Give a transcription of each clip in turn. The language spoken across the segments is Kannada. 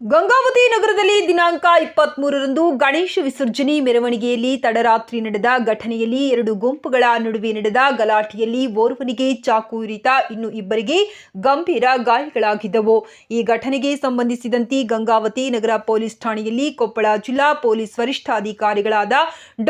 ಗಂಗಾವತಿ ನಗರದಲ್ಲಿ ದಿನಾಂಕ ಇಪ್ಪತ್ತ್ ಮೂರರಂದು ಗಣೇಶ ವಿಸರ್ಜನೆ ಮೆರವಣಿಗೆಯಲ್ಲಿ ತಡರಾತ್ರಿ ನಡೆದ ಘಟನೆಯಲ್ಲಿ ಎರಡು ಗುಂಪುಗಳ ನಡುವೆ ನಡೆದ ಗಲಾಟೆಯಲ್ಲಿ ಓರ್ವನಿಗೆ ಚಾಕು ಇರಿತ ಇನ್ನು ಇಬ್ಬರಿಗೆ ಗಂಭೀರ ಗಾಯಗಳಾಗಿದ್ದವು. ಈ ಘಟನೆಗೆ ಸಂಬಂಧಿಸಿದಂತೆ ಗಂಗಾವತಿ ನಗರ ಪೊಲೀಸ್ ಠಾಣೆಯಲ್ಲಿ ಕೊಪ್ಪಳ ಜಿಲ್ಲಾ ಪೊಲೀಸ್ ವರಿಷ್ಠಾಧಿಕಾರಿಗಳಾದ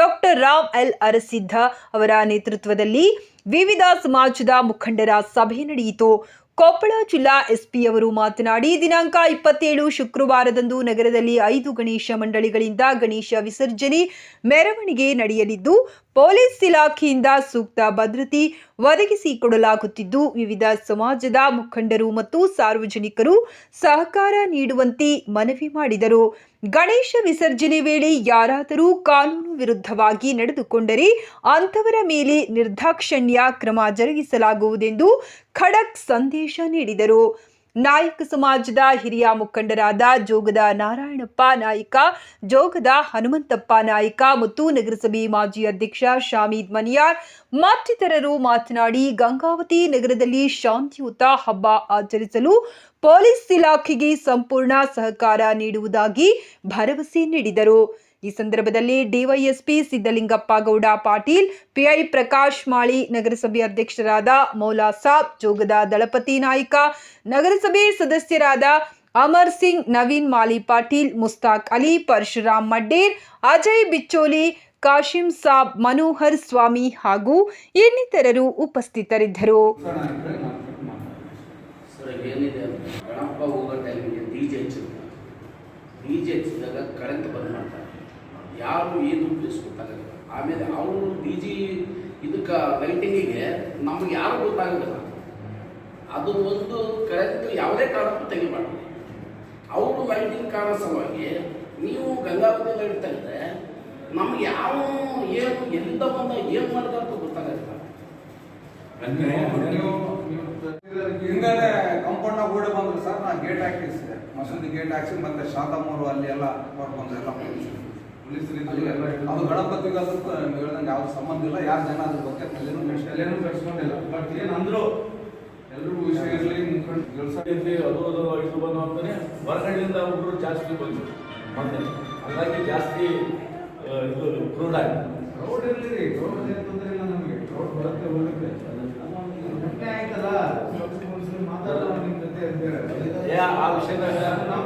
ಡಾಕ್ಟರ್ ರಾಮ್ ಎಲ್. ಅರಸಿದ್ದ ಅವರ ನೇತೃತ್ವದಲ್ಲಿ ವಿವಿಧ ಸಮಾಜದ ಮುಖಂಡರ ಸಭೆ ನಡೆಯಿತು. ಕೊಪ್ಪಳ ಜಿಲ್ಲಾ ಎಸ್ಪಿ ಅವರು ಮಾತನಾಡಿ, ದಿನಾಂಕ ಇಪ್ಪತ್ತೇಳು ಶುಕ್ರವಾರದಂದು ನಗರದಲ್ಲಿ ಐದು ಗಣೇಶ ಮಂಡಳಿಗಳಿಂದ ಗಣೇಶ ವಿಸರ್ಜನೆ, ಮೆರವಣಿಗೆ ನಡೆಯಲಿದ್ದು ಪೊಲೀಸ್ ಇಲಾಖೆಯಿಂದ ಸೂಕ್ತ ಭದ್ರತೆ ಒದಗಿಸಿಕೊಡಲಾಗುತ್ತಿದ್ದು ವಿವಿಧ ಸಮಾಜದ ಮುಖಂಡರು ಮತ್ತು ಸಾರ್ವಜನಿಕರು ಸಹಕಾರ ನೀಡುವಂತೆ ಮನವಿ ಮಾಡಿದರು. ಗಣೇಶ ವಿಸರ್ಜನೆ ವೇಳೆ ಯಾರಾದರೂ ಕಾನೂನು ವಿರುದ್ಧವಾಗಿ ನಡೆದುಕೊಂಡರೆ ಅಂಥವರ ಮೇಲೆ ನಿರ್ದಾಕ್ಷಣ್ಯ ಕ್ರಮ ಜರುಗಿಸಲಾಗುವುದೆಂದು ಖಡಕ್ ಸಂದೇಶ ನೀಡಿದರು. ನಾಯಕ ಸಮಾಜದ ಹಿರಿಯ ಮುಖಂಡರಾದ ಜೋಗದ ನಾರಾಯಣಪ್ಪ ನಾಯಕ, ಜೋಗದ ಹನುಮಂತಪ್ಪ ನಾಯಕ ಮತ್ತು ನಗರಸಭೆ ಮಾಜಿ ಅಧ್ಯಕ್ಷ ಶಾಮೀದ್ ಮನಿಯಾರ್. ಮತ್ತಿತರರು ಮಾತನಾಡಿ ಗಂಗಾವತಿ ನಗರದಲ್ಲಿ ಶಾಂತಿಯುತ ಹಬ್ಬ ಆಚರಿಸಲು ಪೊಲೀಸ್ ಇಲಾಖೆಗೆ ಸಂಪೂರ್ಣ ಸಹಕಾರ ನೀಡುವುದಾಗಿ ಭರವಸೆ ನೀಡಿದರು. ಈ ಸಂದರ್ಭದಲ್ಲಿ ಡಿವೈಎಸ್ಪಿ ಸಿದ್ದಲಿಂಗಪ್ಪ ಗೌಡ ಪಾಟೀಲ್, ಪಿಐ ಪ್ರಕಾಶ್ ಮಾಳಿ, ನಗರಸಭೆ ಅಧ್ಯಕ್ಷರಾದ ಮೌಲಾ ಸಾಬ್, ಜೋಗದ ದಳಪತಿ ನಾಯ್ಕ, ನಗರಸಭೆ ಸದಸ್ಯರಾದ ಅಮರ್ ಸಿಂಗ್, ನವೀನ್ ಮಾಲಿ ಪಾಟೀಲ್, ಮುಸ್ತಾಕ್ ಅಲಿ, ಪರಶುರಾಮ್ ಮಡ್ಡೇರ್, ಅಜಯ್ ಬಿಚ್ಚೋಲಿ, ಕಾಶಿಂ ಸಾಬ್, ಮನೋಹರ್ ಸ್ವಾಮಿ ಹಾಗೂ ಇನ್ನಿತರರು ಉಪಸ್ಥಿತರಿದ್ದರು. ಗಣಪ್ಪ ಹೋಗೋ ಟೈಮಿಗೆ ಡಿ ಜೆ ಹಚ್ಚಿದಾಗ ಕರೆಂಟ್ ಬಂದ್ ಮಾಡ್ತಾರೆ. ಯಾರು ಏನು ಪ್ಲೇಸ್ ಗೊತ್ತಾಗೋದಿಲ್ಲ ಆಮೇಲೆ ಅವರು ಡಿ ಜಿ ಇದಕ್ಕೆ ಲೈಟಿಂಗಿಗೆ ನಮ್ಗೆ ಯಾರು ಗೊತ್ತಾಗೋದಿಲ್ಲ. ಅದು ಒಂದು ಕರೆಂಟ್ ಯಾವುದೇ ಕಾರಣಕ್ಕೂ ತೆಗಿಬಾರ್ದು. ಅವರು ಲೈಟಿಂಗ್ ಕಾರಣ ಸಲುವಾಗಿ ನೀವು ಗಂಗಾವತಿ ಲೈಟ್ ತೆಗೆದ್ರೆ ನಮ್ಗೆ ಯಾವ ಏನು ಎಲ್ಲಿಂದ ಬಂದ ಏನು ಮಾಡಿದ ಅಂತ ಗೊತ್ತಾಗೋದಿಲ್ಲ. ಹಿಂಗನೆ ಕಾಂಪೌಂಡ್ ಕೂಡ ಬಂದ್ರು ಸರ್ ನಾ ಗೇಟ್ ಹಾಕಿಸಿದೆ. ಮಸೂದಿ ಗೇಟ್ ಹಾಕ್ಸಿ ಮತ್ತೆ ಶಾಂತಮ್ಮರು ಅಲ್ಲಿ ಎಲ್ಲ ಬಂದ್ರು ಎಲ್ಲ ಅದು ಗಣಪತಿಗೆ ಅದಕ್ಕೂ ಹೇಳ್ದಂಗೆ ಯಾವ ಸಂಬಂಧ ಇಲ್ಲ ಯಾರು ಜನ ಅದ್ರ ಬಗ್ಗೆ ತಲೆನೂ ಎಲ್ಲೇನು ಕಟ್ಸ್ಕೊಂಡಿಲ್ಲ ಬಟ್ ಏನಂದ್ರು ಎಲ್ರಿಗೂ ವಿಷಯ ಇರಲಿ ಕೆಲಸ ಇಲ್ಲಿ ಅದು ಅದು ಇದು ಬಂದು ಅಂತಾನೆ ಹೊರಗಡೆಯಿಂದ ಒಬ್ರು ಜಾಸ್ತಿ ಬಂದರು ಮತ್ತೆ ಹಾಗಾಗಿ ಜಾಸ್ತಿ ಇದು ಕ್ರೂಡ್ ಆಗಿ ರೋಡ್ ಇರಲಿ ರೀ ರೋಡ್ ಏನು ತೊಂದರೆ ಇಲ್ಲ ನಮಗೆ ರೋಡ್ ಬರುತ್ತೆ ಹೋಗುತ್ತೆ ಆಯ್ತಲ್ಲ ಮಾತಾಡೋಣ ನಿಮ್ಮ ಜೊತೆ ಅಂತ ಹೇಳಿ. ಏ, ಆ ವಿಷಯದಾಗ ನಮ್ಮ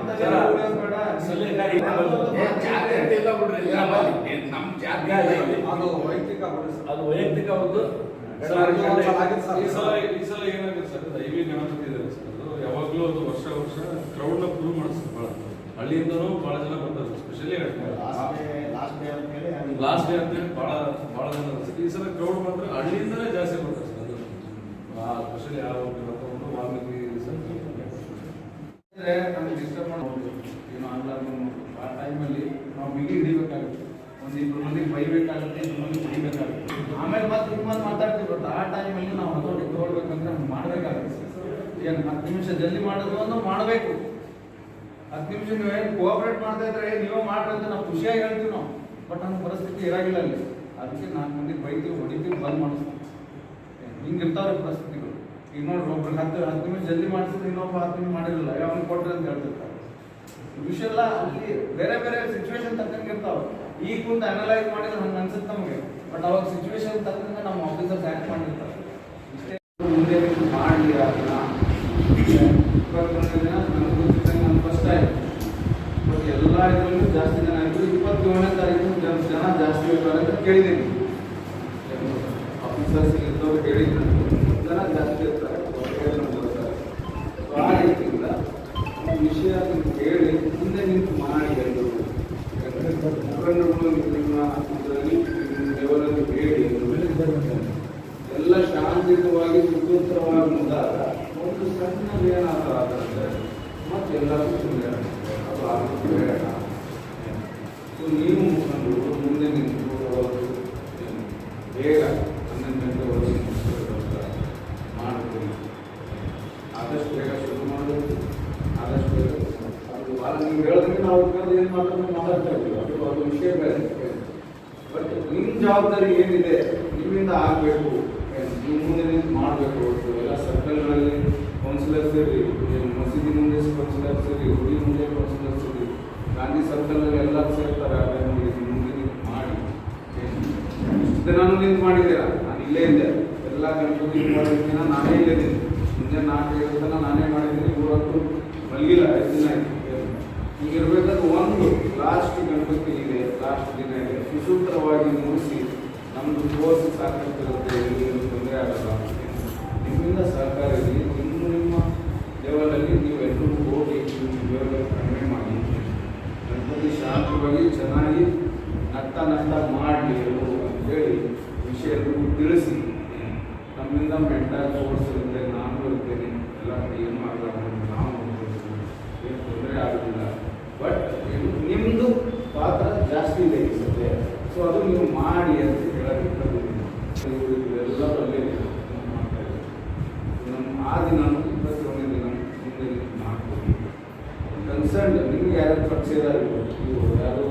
ಇಲ್ಲಿ. ಅದು ವೈಯಕ್ತಿಕ ಅದು ವೈಯಕ್ತಿಕ ಒಂದು. ಈ ಸಲ ಸಲ ಸರ್ ದೈವಿ ಗಣಪತಿ ಇದೆ ಸರ್ ಅದು ಯಾವಾಗಲೂ ಅದು ವರ್ಷ ವರ್ಷ ಕ್ರೌಡ್ನ ಪ್ರೂವ್ ಮಾಡಿಸ್ತಾರೆ ಭಾಳ ಹಳ್ಳಿಯಿಂದನೂ ಭಾಳ ಜನ ಬರ್ತಾರೆ ಸ್ಪೆಷಲಿ ಲಾಸ್ಟ್ ಡೇ ಅಂತೇಳಿ ಭಾಳ ಭಾಳ ಜನ ಬರ್ತಾರೆ. ಈ ಸಲ ಕ್ರೌಡ್ ಮಾತ್ರ ಹಳ್ಳಿಯಿಂದಲೇ ಜಾಸ್ತಿ ಬರ್ತಾರೆ ಸರ್ ಅದು. ಸ್ಪೆಷಲಿ ಯಾವ ಒಂದು ವಾಲ್ಮೀಕಿ ಅಂದ್ರೆ ನಮ್ಗೆ ಡಿಸ್ಟರ್ಬ್ ಮಾಡ್ಬೋದು ಏನೋ ಆಗ್ಲಾರ್ದು ಆ ಟೈಮಲ್ಲಿ ನಾವು ಬಿಗಿ ಹಿಡಿಬೇಕಾಗುತ್ತೆ. ಒಂದು ಇಬ್ಬರು ಮಂದಿಗೆ ಬೈಬೇಕಾಗುತ್ತೆ ಇಬ್ಬರು ಮಂದಿಗೆ ಹಿಡಿಬೇಕಾಗುತ್ತೆ ಆಮೇಲೆ ಮತ್ತೆ ನಿಮ್ಮಲ್ಲಿ ಮಾತಾಡ್ತೀವಿ ಗೊತ್ತಾ? ಆ ಟೈಮಲ್ಲಿ ನಾವು ಹತೋಟಿಗೆ ತಗೊಳ್ಬೇಕಂದ್ರೆ ಮಾಡಬೇಕಾಗುತ್ತೆ. ಏನು ಹತ್ತು ನಿಮಿಷ ಜಲ್ದಿ ಮಾಡೋದು ಅಂದ್ರೆ ಮಾಡಬೇಕು. ಹತ್ತು ನಿಮಿಷ ನೀವು ಏನು ಕೋಆಪರೇಟ್ ಮಾಡ್ತಾ ಇದ್ರೆ ನೀವೇ ಮಾಡ್ರಿ ಅಂತ ನಾವು ಖುಷಿಯಾಗಿ ಹೇಳ್ತೀವಿ ನಾವು. ಬಟ್ ನಮ್ಮ ಪರಿಸ್ಥಿತಿ ಇರಾಗಿಲ್ಲ ಅಲ್ಲಿ. ಅದಕ್ಕೆ ನಾಲ್ಕು ಮಂದಿಗೆ ಬೈತೀವಿ, ಹೊಡಿತೀವಿ, ಬಂದ್ ಮಾಡಿಸ್ತೀವಿ. ಹಿಂಗಿರ್ತಾವ್ರೆ ಪರಿಸ್ಥಿತಿಗಳು. ಈಗ ನೋಡ್ರಿ ಒಬ್ರಿಗೆ ಹತ್ತು ಹತ್ತು ನಿಮಿಷ ಜಲ್ದಿ ಮಾಡಿಸಿದ್ರೆ ಇನ್ನೊಬ್ಬ ಹತ್ತು ನಿಮಿಷ ಮಾಡಿರಲಿಲ್ಲ ಯಾವನ್ ಕೊಟ್ರಿ ಅಂತ ಹೇಳ್ತಿರ್ತಾರೆ. ವಿಷಯ ಎಲ್ಲ ಅಲ್ಲಿ ಬೇರೆ ಬೇರೆ ಸಿಚುವೇಶನ್ ತಕ್ಕಂಗೆ ಇರ್ತಾವೆ. ಈಗ ಕುಂತ ಅನಲೈಸ್ ಮಾಡಿದ್ರೆ ಹಂಗೆ ಅನ್ಸುತ್ತೆ ನಮಗೆ. ಬಟ್ ಅವಾಗ ಸಿಚುವೇಶನ್ ತಕ್ಕಂಗೆ ನಮ್ಮ ಆಫೀಸರ್ಸ್ ಆ್ಯಕ್ಟ್ ಮಾಡಿರ್ತಾರೆ. ಇಷ್ಟೇ. ಮುಂದೆ ಮಾಡಲಿ ಅದನ್ನ ಇಪ್ಪತ್ತೊಂದನೇ ದಿನ ನನಗೆ ಗೊತ್ತಿದ್ದಂಗೆ ನಾನು ಫಸ್ಟ್ ಆಯ್ತು. ಬಟ್ ಎಲ್ಲ ಇದರಲ್ಲೂ ಜಾಸ್ತಿ ಜನ ಆಯಿತು. ಇಪ್ಪತ್ತೇಳನೇ ತಾರೀಕು ಜನ ಜನ ಜಾಸ್ತಿ ಇರ್ತಾರೆ ಅಂತ ಕೇಳಿದ್ದೀನಿ. ಆಫೀಸರ್ಸ್ ಇದ್ದವ್ರು ಹೇಳಿದ್ರು. ನಿಮ್ಮ ಇದರಲ್ಲಿ ಲೆವೆಲಲ್ಲಿ ಹೇಳಿ ಎಲ್ಲ ಶಾಂತಿಯುತವಾಗಿ ಸುತಂತ್ರವಾಗಿ ಒಂದು ಸಣ್ಣ ಏನಾದರೂ ಮತ್ತೆ ಎಲ್ಲರೂ ಸುಮ್ಮನೆ ಅದು ಬೇಡ. ನೀವು ಮುಂದೆ ನಿಂತು ಅವರು ಬೇಗ ಹನ್ನೊಂದು ಗಂಟೆವರೆಗೆ ಮುಗಿಸ್ಬೇಕಂತ ಮಾಡ್ತೀವಿ ಆದಷ್ಟು ಬೇಗ ಶುರು ಮಾಡಬೇಕು. ಆದಷ್ಟು ಬೇಗ ಅದು ನೀವು ಹೇಳಿದ್ರೆ ನಾವು ಏನು ಮಾತಾಡ್ತೀವಿ ಮಾತಾಡ್ತಾ ಇದ್ದೀವಿ. ಅದು ಅದು ವಿಷಯ ಬೇರೆ ಬಟ್ ನಿಮ್ಮ ಜವಾಬ್ದಾರಿ ಏನಿದೆ, ನಿಮ್ಮಿಂದ ಆಗಬೇಕು. ನೀವು ಮುಂದೆ ನಿಂತು ಮಾಡಬೇಕು ಎಲ್ಲ ಸರ್ಕಲ್ಗಳಲ್ಲಿ ಕೌನ್ಸಿಲರ್ಸ್ ಇರಲಿ ಮಸೀದಿ ಮುಂದೆ ಕೌನ್ಸಿಲರ್ಸ್ ಇರಲಿ ಗುಡಿ ಮುಂದೆ ಕೌನ್ಸಿಲರ್ಸ್ ಸರ್ಕಲಲ್ಲಿ ಎಲ್ಲ ಸೇರ್ತಾರೆ ಆಮೇಲೆ ಮುಂದೆ ನಿಂತು ಮಾಡಿ. ಇಷ್ಟು ದಿನಾನು ನಿಂತು ಮಾಡಿದ್ದೀರಾ? ನಾನು ಇಲ್ಲೇ ಇದ್ದೆ. ಎಲ್ಲ ಗಣಪತಿ ಮಾಡಿದ್ದೀನಿ ನಾನೇ ಇಲ್ಲೇ ಇದ್ದೀನಿ. ಮುಂದೆ ನಾಲ್ಕು ದಿನ ನಾನೇ ಮಾಡಿದ್ದೀನಿ. ಇವತ್ತು ಮಲಗಿಲ್ಲ, ಐದು ದಿನ ಆಯ್ತು. ಇರ್ಬೇಕಾದ್ರೆ ಒಂದು ಲಾಸ್ಟ್ ಗಣಪತಿ ಇದೆ ಲಾಸ್ಟ್ ದಿನ ಇದೆ. ಸುಸೂತ್ರವಾಗಿ ಮುಗಿಸಿ ನಮ್ಮದು ಕೋರ್ಸ್ ಸಾಕಷ್ಟಿರುತ್ತೆ ಏನು ತೊಂದರೆ ಆಗಲ್ಲ. ನಿಮ್ಮಿಂದ ಸಹಕಾರ ಇರಲಿ ನಿಮ್ಮ ನಿಮ್ಮ ಲೆವೆಲಲ್ಲಿ ನೀವೆಲ್ಲರೂ ಹೋಗಿ ಲೆವೆಲ್ ಕಡಿಮೆ ಮಾಡಿ. ಗಣಪತಿ ಶಾಂತವಾಗಿ ಚೆನ್ನಾಗಿ ನಗ್ತಾ ನಗ್ತಾ ಮಾಡಲಿ ಅಂತೇಳಿ ವಿಷಯ ತಿಳಿಸಿ. ನಮ್ಮಿಂದ ಮೆಂಟಲ್ ಕೋರ್ಸ್ ಇರುತ್ತೆ, ನಾನು ಇರ್ತೇನೆ. ಎಲ್ಲ ಏನು ಮಾಡಲ್ಲ ನಾವು. ಏನು ತೊಂದರೆ ಆಗೋದಿಲ್ಲ. ಬಟ್ ನಿಮ್ಮದು ಪಾತ್ರ ಜಾಸ್ತಿ ಇದೆ ಅನಿಸುತ್ತೆ ಸೊ ಅದು ನೀವು ಮಾಡಿ ಅಂತ ಹೇಳಕ್ಕೆ ಎಲ್ಲರಲ್ಲೇ ಮಾಡ್ತಾ ನಮ್ಮ ಆ ದಿನ ಇಪ್ಪತ್ತೊಂದನೇ ದಿನ ಮುಂದೆ ಮಾಡ್ತೀವಿ ಕನ್ಸರ್ನ್ ನಿಮ್ಗೆ ಯಾರು ಪರಿಚಯ ಇರ್ಬೋದು, ಯಾರು